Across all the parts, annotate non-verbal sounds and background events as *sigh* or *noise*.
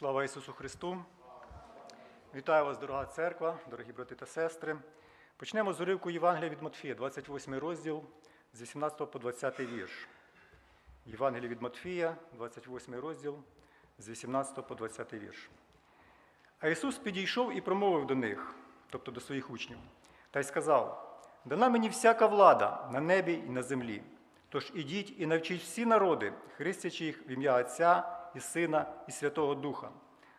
Слава Ісусу Христу! Вітаю вас, дорога церква, дорогі брати та сестри. Почнемо з уривку Євангелія від Матфія, 28 розділ з 18 по 20 вірш. Євангелія від Матфія, 28 розділ з 18 по 20 вірш. А Ісус підійшов і промовив до них, тобто до своїх учнів, та й сказав: Дана мені всяка влада на небі і на землі. Тож ідіть і навчіть всі народи, хрестячи їх в ім'я Отця і Сина і Святого Духа,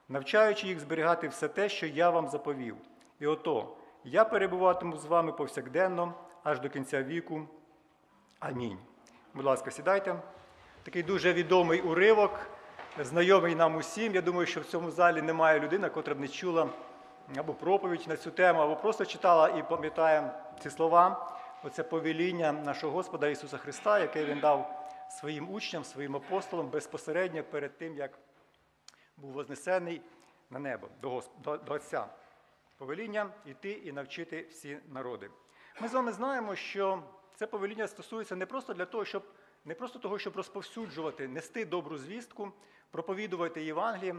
навчаючи їх зберігати все те, що я вам заповів. І ото я перебуватиму з вами повсякденно аж до кінця віку. Амінь. Будь ласка, сідайте. Такий дуже відомий уривок, знайомий нам усім. Я думаю, що в цьому залі немає людини, котра б не чула або проповідь на цю тему, або просто читала і пам'ятає ці слова. Оце повеління нашого Господа Ісуса Христа, яке Він дав своїм учням, своїм апостолам безпосередньо перед тим, як був вознесений на небо до, до, до Отця. Повеління йти і навчити всі народи. Ми з вами знаємо, що це повеління стосується не просто для того, щоб не просто того, щоб розповсюджувати, нести добру звістку, проповідувати Євангеліє.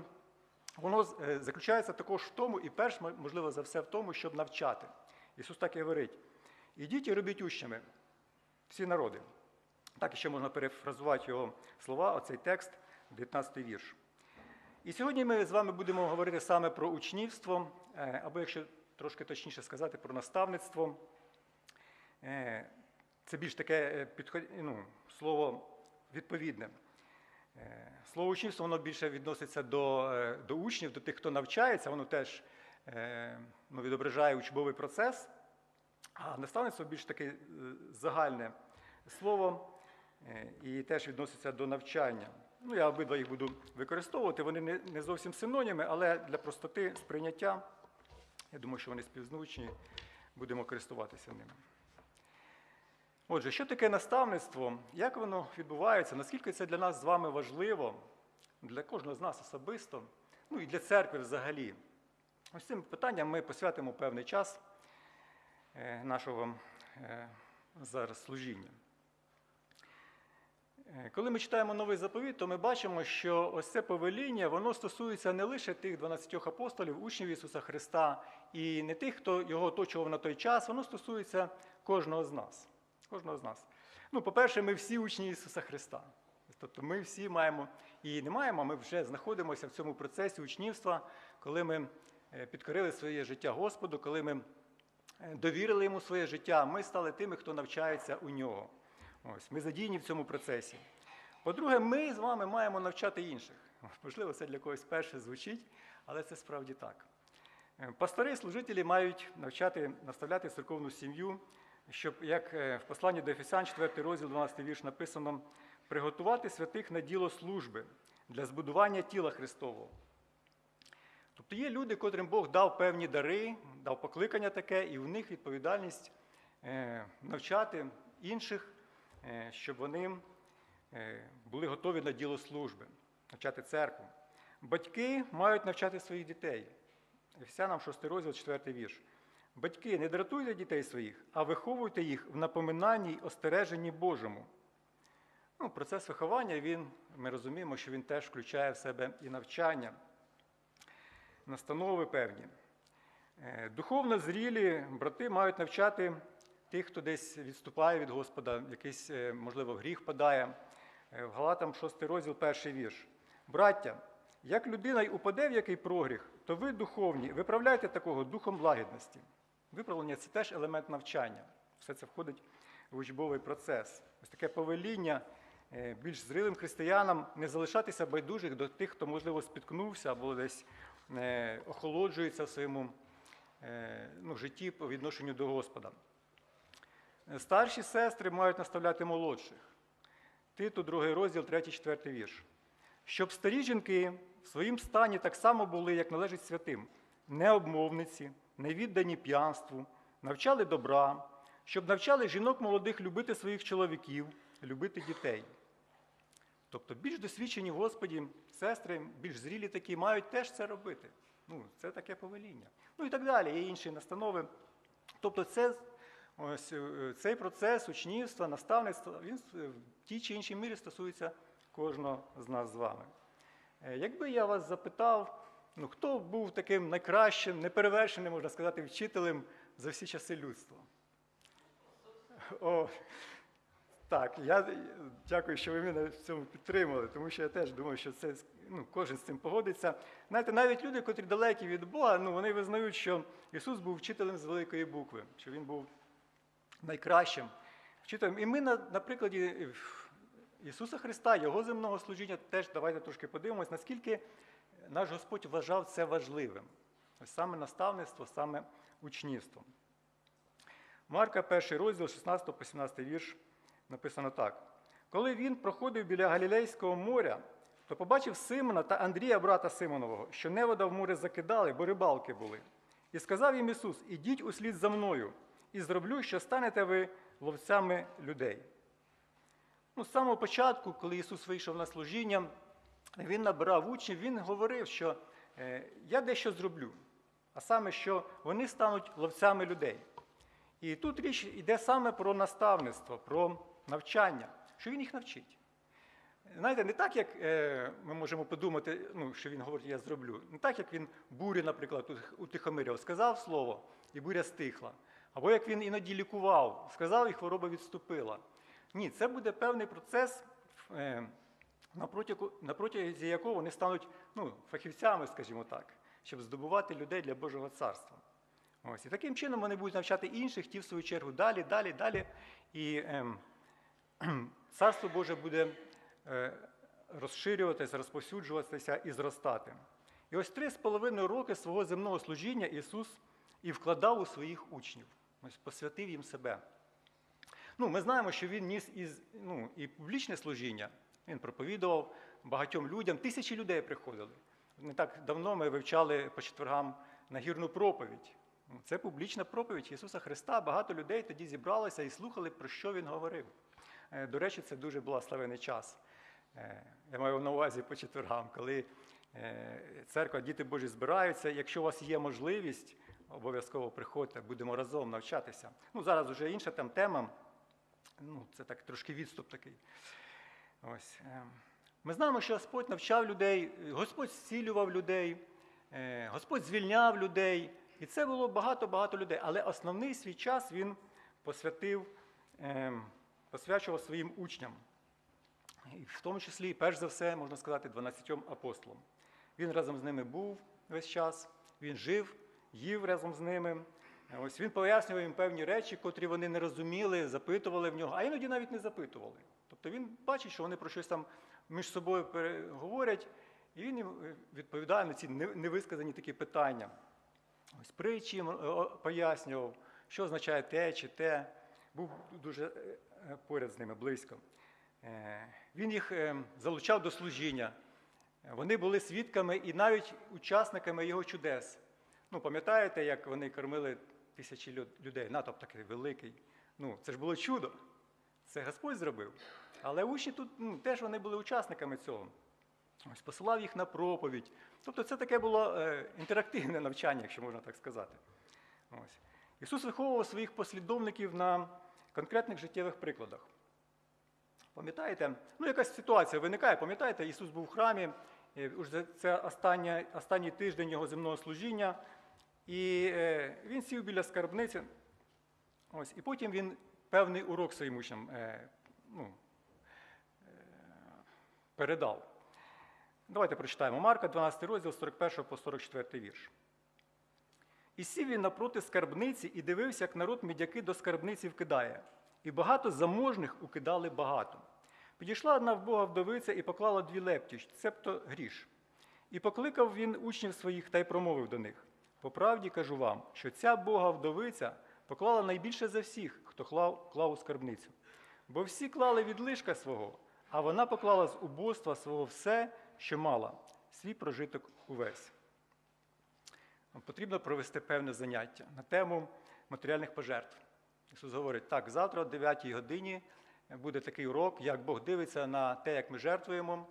Воно е, заключається також в тому, і перш, можливо, за все, в тому, щоб навчати. Ісус так і говорить: ідіть і робіть учнями всі народи. Так ще можна перефразувати його слова, оцей текст, 19 вірш. І сьогодні ми з вами будемо говорити саме про учнівство, е, або, якщо трошки точніше сказати, про наставництво. Е, Це більш таке підход... ну, слово відповідне. Е, Слово учнівство воно більше відноситься до е, до учнів, до тих, хто навчається, воно теж е, ну, відображає учбовий процес, а наставництво більш таке е, загальне слово е, і теж відноситься до навчання. Ну, Я обидва їх буду використовувати, вони не, не зовсім синоніми, але для простоти сприйняття, я думаю, що вони співзвучні, будемо користуватися ними. Отже, що таке наставництво? Як воно відбувається? Наскільки це для нас з вами важливо, для кожного з нас особисто, ну і для церкви взагалі? Ось цим питанням ми посвятимо певний час е, нашого е, зараз служіння. Е, Коли ми читаємо новий заповіт, то ми бачимо, що ось це повеління воно стосується не лише тих 12 апостолів, учнів Ісуса Христа, і не тих, хто його оточував на той час, воно стосується кожного з нас. Кожного з нас. Ну, по-перше, ми всі учні Ісуса Христа. Тобто ми всі маємо і не маємо, ми вже знаходимося в цьому процесі учнівства, коли ми підкорили своє життя Господу, коли ми довірили йому своє життя, ми стали тими, хто навчається у нього. Ось, Ми задіяні в цьому процесі. По-друге, ми з вами маємо навчати інших. Можливо, це для когось перше звучить, але це справді так. Пастори, служителі мають навчати, наставляти церковну сім'ю, щоб, як в посланні до Ефесян, 4 розділ, 12 вірш написано, приготувати святих на діло служби для збудування тіла Христового. Тобто є люди, котрим Бог дав певні дари, дав покликання таке, і в них відповідальність навчати інших, щоб вони були готові на діло служби, навчати церкву. Батьки мають навчати своїх дітей. Ефесянам 6 розділ, 4 вірш. Батьки, не дратуйте дітей своїх, а виховуйте їх в напоминанні й остереженні Божому. Ну, Процес виховання, він, ми розуміємо, що він теж включає в себе і навчання, настанови певні. Духовно зрілі брати мають навчати тих, хто десь відступає від Господа, якийсь, можливо, гріх падає. В Галатам 6 розділ, перший вірш. Браття, як людина й упаде в який прогріх, то ви духовні, виправляйте такого духом лагідності. Виправлення це теж елемент навчання. Все це входить в учбовий процес. Ось таке повеління більш зрілим християнам не залишатися байдужих до тих, хто, можливо, спіткнувся або десь охолоджується в своєму ну, житті по відношенню до Господа. Старші сестри мають наставляти молодших. Титу, другий розділ, 3-4 вірш. Щоб старі жінки в своїм стані так само були, як належить святим, необмовниці, невіддані п'янству, навчали добра, щоб навчали жінок молодих любити своїх чоловіків, любити дітей. Тобто більш досвідчені Господі сестри, більш зрілі такі, мають теж це робити. Ну, Це таке повеління. Ну і так далі, є інші настанови. Тобто, це, ось, цей процес учнівства, наставництва, він в тій чи іншій мірі стосується кожного з нас з вами. Е, Якби я вас запитав, ну, хто був таким найкращим, неперевершеним, можна сказати, вчителем за всі часи людства? О, так, я дякую, що ви мене в цьому підтримали, тому що я теж думаю, що це ну, кожен з цим погодиться. Знаєте, навіть люди, котрі далекі від Бога, ну, вони визнають, що Ісус був вчителем з великої букви, що Він був найкращим вчителем. І ми на, на прикладі е, Ісуса Христа, Його земного служіння, теж давайте трошки подивимось, наскільки наш Господь вважав це важливим. Саме наставництво, саме учнівство. Марка, перший розділ, 16 по 17 вірш, написано так. Коли він проходив біля Галілейського моря, то побачив Симона та Андрія, брата Симонового, що невода в море закидали, бо рибалки були. І сказав їм Ісус: Ідіть услід за мною, і зроблю, що станете ви ловцями людей. Ну, з самого початку, коли Ісус вийшов на служіння, Він набирав учнів, Він говорив, що е, я дещо зроблю, а саме, що вони стануть ловцями людей. І тут річ йде саме про наставництво, про навчання, що він їх навчить. Знаєте, не так, як е, ми можемо подумати, ну, що він говорить, я зроблю. Не так, як він бурю, наприклад, утих- утихомирював, сказав слово, і буря стихла. Або як він іноді лікував, сказав, і хвороба відступила. Ні, це буде певний процес, е, на протягу- на протязі якого вони стануть ну, фахівцями, скажімо так, щоб здобувати людей для Божого царства. Ось. І таким чином вони будуть навчати інших, ті, в свою чергу, далі, далі, далі. І ем, *clears throat* царство Боже буде е, розширюватися, розповсюджуватися і зростати. І ось три з половиною роки свого земного служіння Ісус і вкладав у своїх учнів, ось посвятив їм себе. Ну, ми знаємо, що він ніс із, ну, і публічне служіння. Він проповідував багатьом людям, тисячі людей приходили. Не так давно ми вивчали по четвергам нагірну проповідь. Ну, Це публічна проповідь Ісуса Христа. Багато людей тоді зібралося і слухали, про що Він говорив. Е, До речі, це дуже благословений час. Е, Я маю на увазі по четвергам, коли е, церква, діти Божі збираються. Якщо у вас є можливість, обов'язково приходьте, будемо разом навчатися. Ну, зараз вже інша там тема. Ну, це так трошки відступ такий. Ось. е. Ми знаємо, що Господь навчав людей, Господь зцілював людей, е, Господь звільняв людей. І це було багато-багато людей. Але основний свій час він посвятив, е, посвячував своїм учням. В тому числі, перш за все, можна сказати, 12 апостолам. Він разом з ними був весь час, він жив, їв разом з ними. Ось він пояснював їм певні речі, котрі вони не розуміли, запитували в нього, а іноді навіть не запитували. Тобто він бачить, що вони про щось там між собою говорять, і він їм відповідає на ці невисказані такі питання. Ось притчі е, пояснював, що означає те чи те. Був дуже е, поряд з ними близько. Е, Він їх залучав до служіння. Вони були свідками і навіть учасниками його чудес. Ну, пам'ятаєте, як вони кормили тисячі людей? Натовп такий великий. Ну, це ж було чудо. Це Господь зробив. Але учні тут ну, теж вони були учасниками цього. Ось посилав їх на проповідь. Тобто це таке було е, інтерактивне навчання, якщо можна так сказати. Ось. Ісус виховував своїх послідовників на конкретних життєвих прикладах. Пам'ятаєте, ну якась ситуація виникає, пам'ятаєте, Ісус був в храмі, це остання, останній тиждень його земного служіння, і е, він сів біля скарбниці. Ось, і потім він певний урок своїм учням е, ну, е, передав. Давайте прочитаємо Марка, 12 розділ, 41 по 44 вірш. І сів він напроти скарбниці і дивився, як народ мідяки до скарбниці вкидає. І багато заможних укидали багато. Підійшла одна Бога вдовиця і поклала дві лепті, цебто гріш. І покликав він учнів своїх та й промовив до них: По правді кажу вам, що ця Бога вдовиця поклала найбільше за всіх, хто клав, клав у скарбницю. Бо всі клали від лишка свого, а вона поклала з убоства свого все, що мала, свій прожиток увесь. Потрібно провести певне заняття на тему матеріальних пожертв. Ісус говорить, так, завтра о 9 годині буде такий урок, як Бог дивиться на те, як ми жертвуємо.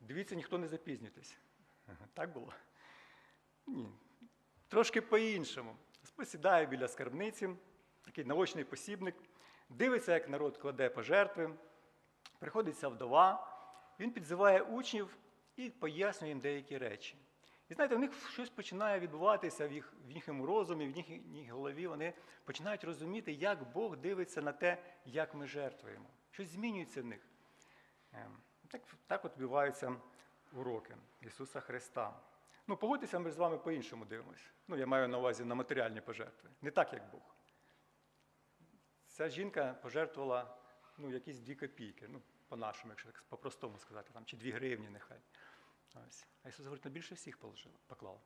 Дивіться, ніхто не запізнюйтесь. *laughs* Так було? Ні. Трошки по-іншому. Господь сідає біля скарбниці, такий наочний посібник, дивиться, як народ кладе пожертви, приходиться вдова, він підзиває учнів і пояснює їм деякі речі. І знаєте, в них щось починає відбуватися в, їх, в їхньому розумі, в їхній голові. Вони починають розуміти, як Бог дивиться на те, як ми жертвуємо. Щось змінюється в них. Ем, Так, так от відбуваються уроки Ісуса Христа. Ну, погодьтеся, ми з вами по-іншому дивимося. Ну, я маю на увазі на матеріальні пожертви. Не так, як Бог. Ця жінка пожертвувала ну, якісь дві копійки, ну, по-нашому, якщо так по-простому сказати, там, чи дві гривні нехай. Ось. А Ісус говорить, на більше всіх положив, поклав.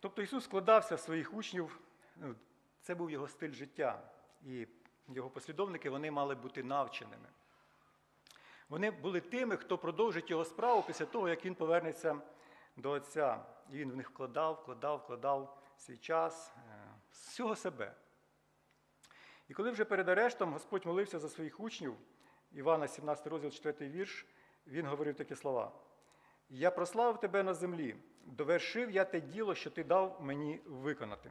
Тобто Ісус складався в своїх учнів, ну, це був його стиль життя. І його послідовники вони мали бути навченими. Вони були тими, хто продовжить його справу після того, як він повернеться до Отця. І він в них вкладав, вкладав, вкладав свій час, е, всього себе. І коли вже перед арештом Господь молився за своїх учнів, Івана, 17 розділ, 4 вірш, він говорив такі слова: Я прославив тебе на землі, довершив я те діло, що ти дав мені виконати.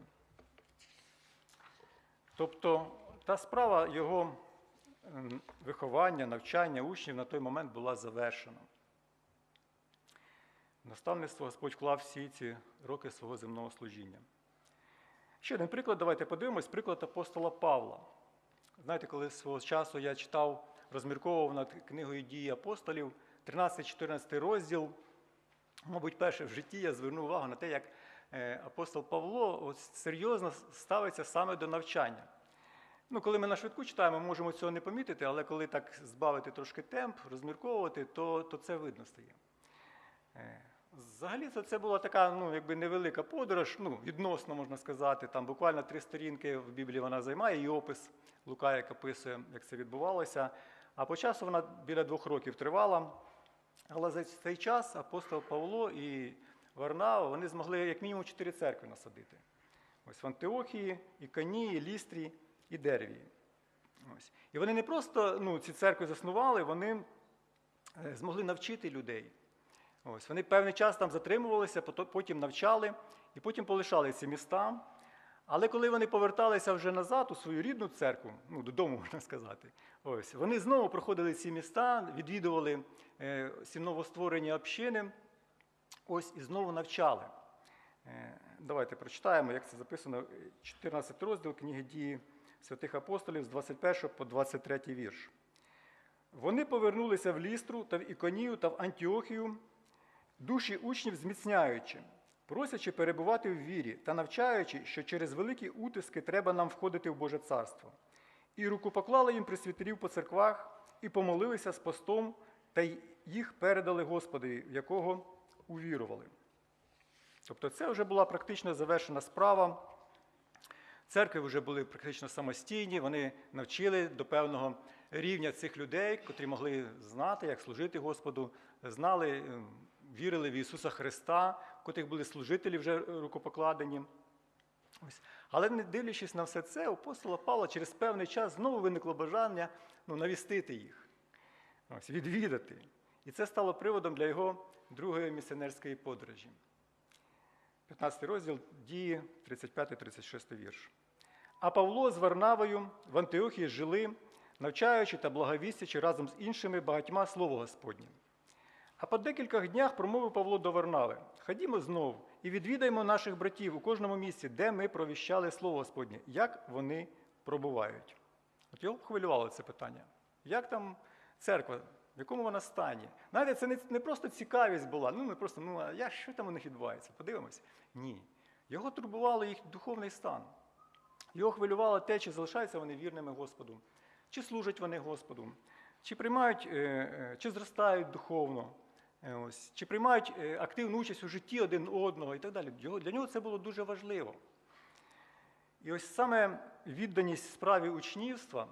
Тобто та справа його виховання, навчання учнів на той момент була завершена. Наставництво Господь вклав всі ці роки свого земного служіння. Ще один приклад, давайте подивимось, приклад апостола Павла. Знаєте, коли свого часу я читав, розмірковував над книгою дії апостолів, 13-14 розділ, мабуть, перше в житті я звернув увагу на те, як е, апостол Павло серйозно ставиться саме до навчання. Ну, коли ми на швидку читаємо, можемо цього не помітити, але коли так збавити трошки темп, розмірковувати, то, то це видно стає. Е, Взагалі це, була така ну, якби невелика подорож, ну, відносно можна сказати, там буквально три сторінки в Біблії вона займає, і опис Лука, як описує, як це відбувалося. А по часу вона біля двох років тривала. Але за цей час апостол Павло і Варнава вони змогли як мінімум чотири церкви насадити. Ось в Антиохії, Іконії, Лістрі і Дервії. Ось. І вони не просто ну, ці церкви заснували, вони е, змогли навчити людей. Ось, Вони певний час там затримувалися, потім навчали і потім полишали ці міста. Але коли вони поверталися вже назад у свою рідну церкву, ну, додому *laughs* можна сказати, ось, вони знову проходили ці міста, відвідували е, ці новостворені общини, ось і знову навчали. Е, давайте прочитаємо, як це записано, 14 розділ книги дії святих апостолів з 21 по 23 вірш. Вони повернулися в Лістру та в Іконію та в Антіохію, душі учнів зміцняючи, просячи перебувати в вірі та навчаючи, що через великі утиски треба нам входити в Боже царство. І рукопоклали їм присвітерів по церквах, і помолилися з постом, та їх передали Господові, в якого увірували. Тобто це вже була практично завершена справа. Церкви вже були практично самостійні, вони навчили до певного рівня цих людей, котрі могли знати, як служити Господу, знали, е, вірили в Ісуса Христа, котрих були служителі вже рукопокладені. Ось. Але не дивлячись на все це, у апостола Павла через певний час знову виникло бажання ну, навістити їх, ось, відвідати. І це стало приводом для його другої місіонерської подорожі. 15 розділ дії, 35-36 вірш. А Павло з Варнавою в Антиохії жили, навчаючи та благовістячи разом з іншими багатьма слово Господнє. А по декількох днях промовив Павло до Варнави: Ходімо знов і відвідаємо наших братів у кожному місці, де ми провіщали слово Господнє, як вони пробувають. От його хвилювало це питання. Як там церква, в якому вона стані? Знаєте, це не, не просто цікавість була, ну не просто, ну а я, що там у них відбувається? Подивимось. Ні. Його турбувало їх духовний стан. Його хвилювало те, чи залишаються вони вірними Господу, чи служать вони Господу, чи приймають, е, е, чи зростають духовно, е, ось, чи приймають активну участь у житті один одного і так далі. Для нього це було дуже важливо. І ось саме відданість справі учнівства